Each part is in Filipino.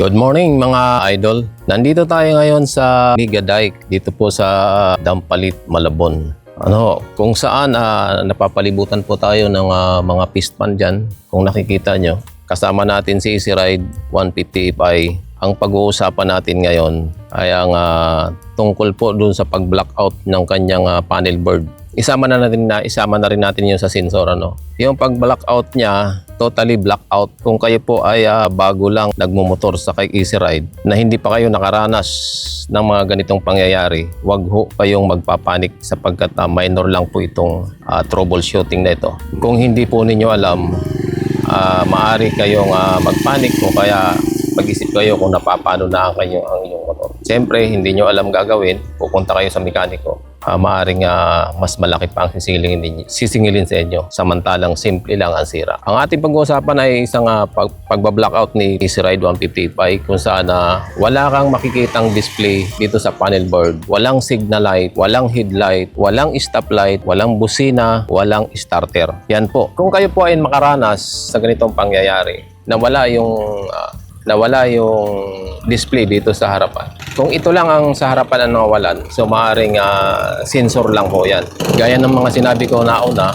Good morning mga idol. Nandito tayo ngayon sa Liga Dike dito po sa Dampalit, Malabon. Ano, kung saan ah, napapalibutan po tayo ng ah, mga pispan dyan. Kung nakikita nyo, kasama natin si Easy Ride 150 FI. Ang pag-uusapan natin ngayon ay ang ah, tungkol po dun sa pag-blackout ng kanyang ah, panel board. Isama na natin na isama na rin natin 'yung sa sensor ano. Yung pag-blackout niya, totally blackout. Kung kayo po ay ah, bago lang nagmumotor sa kay Easy Ride na hindi pa kayo nakaranas ng mga ganitong pangyayari, wag ho kayong magpapanik sapagkat ah, minor lang po itong ah, troubleshooting na ito. Kung hindi po ninyo alam, ah, maaari kayong ah, magpanik o kaya mag-isip kayo kung napapano na ang kanyang ang inyong motor. Siyempre, hindi nyo alam gagawin, pupunta kayo sa mekaniko, ah, maaring ah, mas malaki pa ang sisingilin, ninyo, sisingilin sa inyo, samantalang simple lang ang sira. Ang ating pag-uusapan ay isang ah, pag, pagbablockout ni Easy Ride 155 kung saan na wala kang makikitang display dito sa panel board. Walang signal light, walang headlight, walang stoplight, walang busina, walang starter. Yan po. Kung kayo po ay makaranas sa ganitong pangyayari, na wala yung ah, nawala yung display dito sa harapan. Kung ito lang ang sa harapan ang nawalan, so maaaring ah, sensor lang po yan. Gaya ng mga sinabi ko nauna,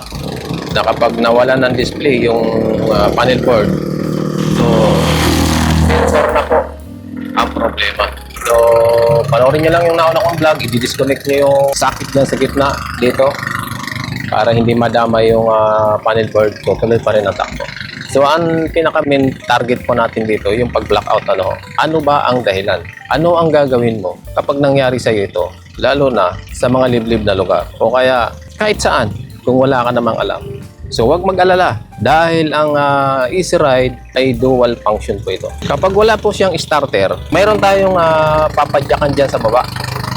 na kapag nawalan ng display yung ah, panel board, so sensor na po ang problema. So, panoorin nyo lang yung nauna kong vlog, i-disconnect nyo yung socket dyan sa gitna dito para hindi madama yung ah, panel board ko, tuloy pa rin ang takbo. So, ang pinaka main target po natin dito, yung pag-blackout, ano, ano ba ang dahilan? Ano ang gagawin mo kapag nangyari sa ito? Lalo na sa mga liblib na lugar o kaya kahit saan kung wala ka namang alam. So, huwag mag-alala dahil ang ah, Easy Ride ay dual function po ito. Kapag wala po siyang starter, mayroon tayong uh, papadyakan dyan sa baba.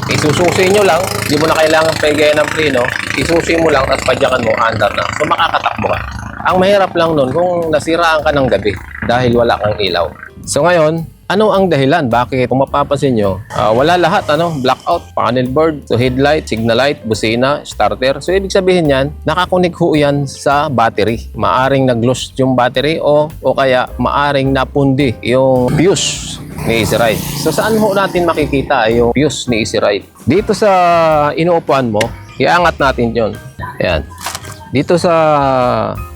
Isususi nyo lang, hindi mo na kailangan pegayan ng preno, isusi mo lang, tapos padyakan mo, andar na. So makakatakbo ka. Ang mahirap lang nun kung nasiraan ka ng gabi dahil wala kang ilaw. So ngayon, ano ang dahilan? Bakit? Kung mapapansin nyo, ah, wala lahat, ano? Blackout, panel board, so headlight, signal light, busina, starter. So ibig sabihin yan, nakakunik ho yan sa battery. Maaring nag-lost yung battery o, o kaya maaring napundi yung fuse ni Easy Ride. So saan ho natin makikita yung fuse ni Easy Ride? Dito sa inuupuan mo, iangat natin yon. Ayan. Dito sa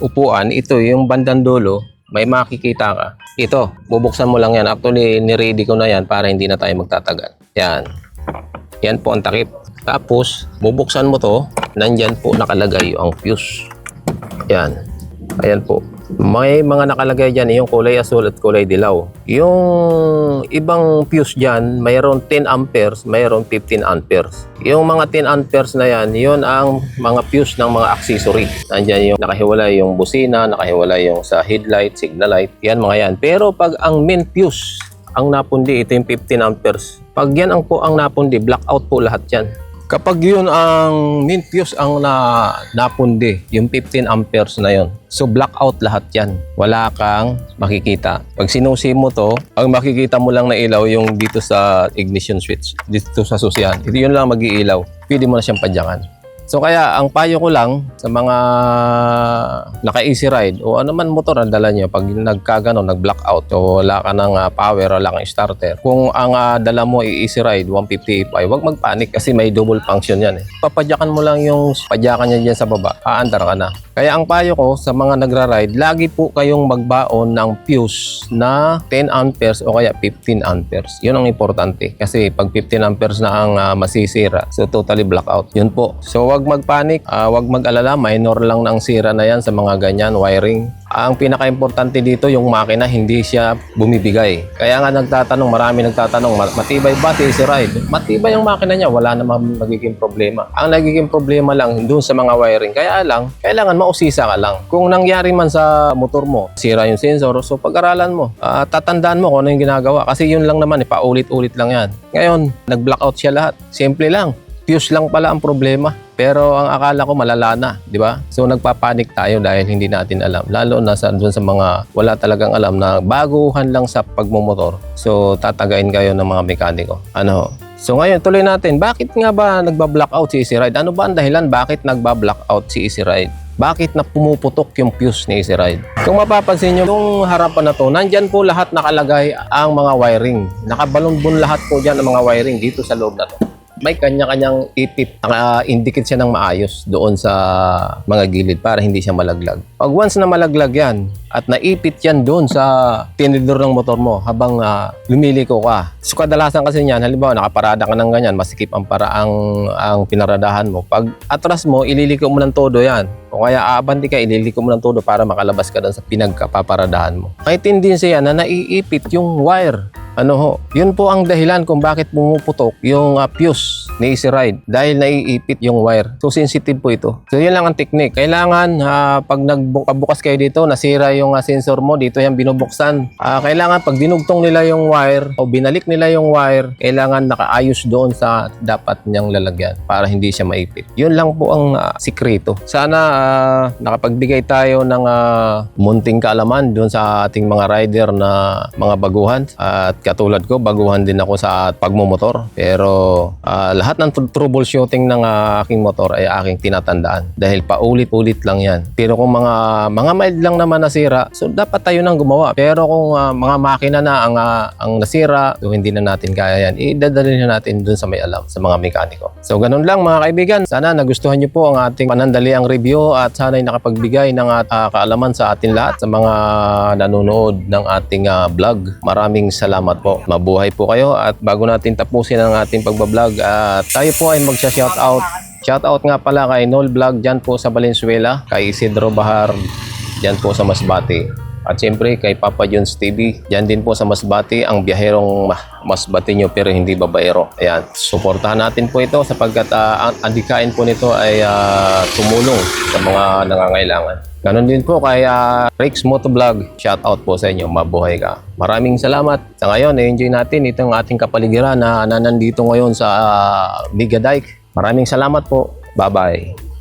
upuan, ito yung bandang dulo, may makikita ka. Ito, bubuksan mo lang yan. Actually, niready ko na yan para hindi na tayo magtatagal. Yan. Yan po ang takip. Tapos, bubuksan mo to. Nandyan po nakalagay ang fuse. Yan. Ayan po. May mga nakalagay dyan yung kulay asul at kulay dilaw. Yung ibang fuse dyan, mayroon 10 amperes, mayroon 15 amperes. Yung mga 10 amperes na yan, yun ang mga fuse ng mga accessory. Nandyan yung nakahiwalay yung busina, nakahiwalay yung sa headlight, signal light. Yan mga yan. Pero pag ang main fuse, ang napundi, ito yung 15 amperes. Pag yan ang po ang napundi, blackout po lahat yan. Kapag yun ang main fuse ang na, napundi, yung 15 amperes na yon. So blackout lahat yan. Wala kang makikita. Pag sinusi mo to, ang makikita mo lang na ilaw yung dito sa ignition switch, dito sa susian. Ito yun lang mag-iilaw. Pwede mo na siyang padyakan. So kaya ang payo ko lang sa mga naka-easy ride o ano man motor na dala nyo pag nagkagano, nag-blackout o wala ka ng ah, power wala kang starter. Kung ang ah, dala mo ay easy ride 150 ay huwag magpanik kasi may double function yan eh. Papadyakan mo lang yung padyakan niya dyan sa baba, aandar ka na. Kaya ang payo ko sa mga nagra-ride, lagi po kayong magbaon ng fuse na 10 amperes o kaya 15 amperes. Yun ang importante kasi pag 15 amperes na ang ah, masisira, so totally blackout. Yun po. So wag magpanik, ah, wag mag-alala, minor lang ng sira na yan sa mga ganyan, wiring. Ang pinaka-importante dito, yung makina, hindi siya bumibigay. Kaya nga nagtatanong, marami nagtatanong, "Ma- matibay ba si Ride? Matibay yung makina niya, wala namang nagiging problema. Ang nagiging problema lang doon sa mga wiring. Kaya lang, kailangan mausisa ka lang. Kung nangyari man sa motor mo, sira yung sensor, so pag-aralan mo, ah, tatandaan mo kung ano yung ginagawa. Kasi yun lang naman, eh, paulit-ulit lang yan. Ngayon, nag-blackout siya lahat. Simple lang. Fuse lang pala ang problema. Pero ang akala ko malala na, di ba? So nagpapanik tayo dahil hindi natin alam. Lalo na sa, dun sa mga wala talagang alam na baguhan lang sa pagmumotor. So tatagain kayo ng mga mekaniko. Ano? So ngayon, tuloy natin. Bakit nga ba nagba-blackout si Easy Ride? Ano ba ang dahilan bakit nagba-blackout si Easy Ride? bakit na pumuputok yung fuse ni Easy Ride. Kung mapapansin nyo, yung harapan na to, nandyan po lahat nakalagay ang mga wiring. Nakabalon-bun lahat po dyan ang mga wiring dito sa loob na to. May kanya-kanyang ipit. Naka-indicate siya ng maayos doon sa mga gilid para hindi siya malaglag. Pag once na malaglag yan at naipit yan doon sa tinidor ng motor mo habang ah, lumiliko ka. So kadalasan kasi niyan, halimbawa nakaparada ka ng ganyan, masikip ang paraang ang pinaradahan mo. Pag atras mo, ililiko mo ng todo yan. O kaya aabanti ka, ililiko mo ng todo para makalabas ka doon sa pinagkapaparadahan mo. Kaintindihan siya na naiipit yung wire. Ano ho, yun po ang dahilan kung bakit pumuputok yung uh, fuse ni Easy Ride dahil naiipit yung wire. So sensitive po ito. So yun lang ang technique. Kailangan ah, pag nagbukas kayo dito, nasira yung ah, sensor mo, dito yan binubuksan. Ah, kailangan pag dinugtong nila yung wire o binalik nila yung wire, kailangan nakaayos doon sa dapat niyang lalagyan para hindi siya maipit. Yun lang po ang ah, sikreto. Sana ah, nakapagbigay tayo ng ah, munting kaalaman doon sa ating mga rider na mga baguhan. At katulad ko, baguhan din ako sa pagmumotor. Pero ah, lahat ng tr- troubleshooting ng ah, aking motor ay aking tinatandaan. Dahil paulit-ulit lang yan. Pero kung mga mga mild lang naman nasira, so dapat tayo nang gumawa. Pero kung ah, mga makina na ang, ah, ang nasira, so hindi na natin kaya yan, idadalhin na natin dun sa may alam, sa mga mekaniko. So ganun lang mga kaibigan. Sana nagustuhan niyo po ang ating panandaliang review at sana'y nakapagbigay ng ah, kaalaman sa atin lahat, sa mga nanonood ng ating ah, vlog. Maraming salamat po. Mabuhay po kayo at bago natin tapusin ang ating pagbablog tayo po ay magsha-shout out Shout out nga pala kay Nol Vlog dyan po sa Valenzuela, kay Isidro Bahar dyan po sa Masbate. At siyempre kay Papa John's TV, dyan din po sa Masbate, ang biyaherong ma- Masbate nyo pero hindi babaero. Ayan, suportahan natin po ito sapagkat ah, ang andikain po nito ay ah, tumulong sa mga nangangailangan. Ganon din po kay uh, Rex Motovlog. Shout out po sa inyo. Mabuhay ka. Maraming salamat. Sa ngayon, enjoy natin itong ating kapaligiran na, na nandito ngayon sa uh, Bigadike. Maraming salamat po. Bye-bye.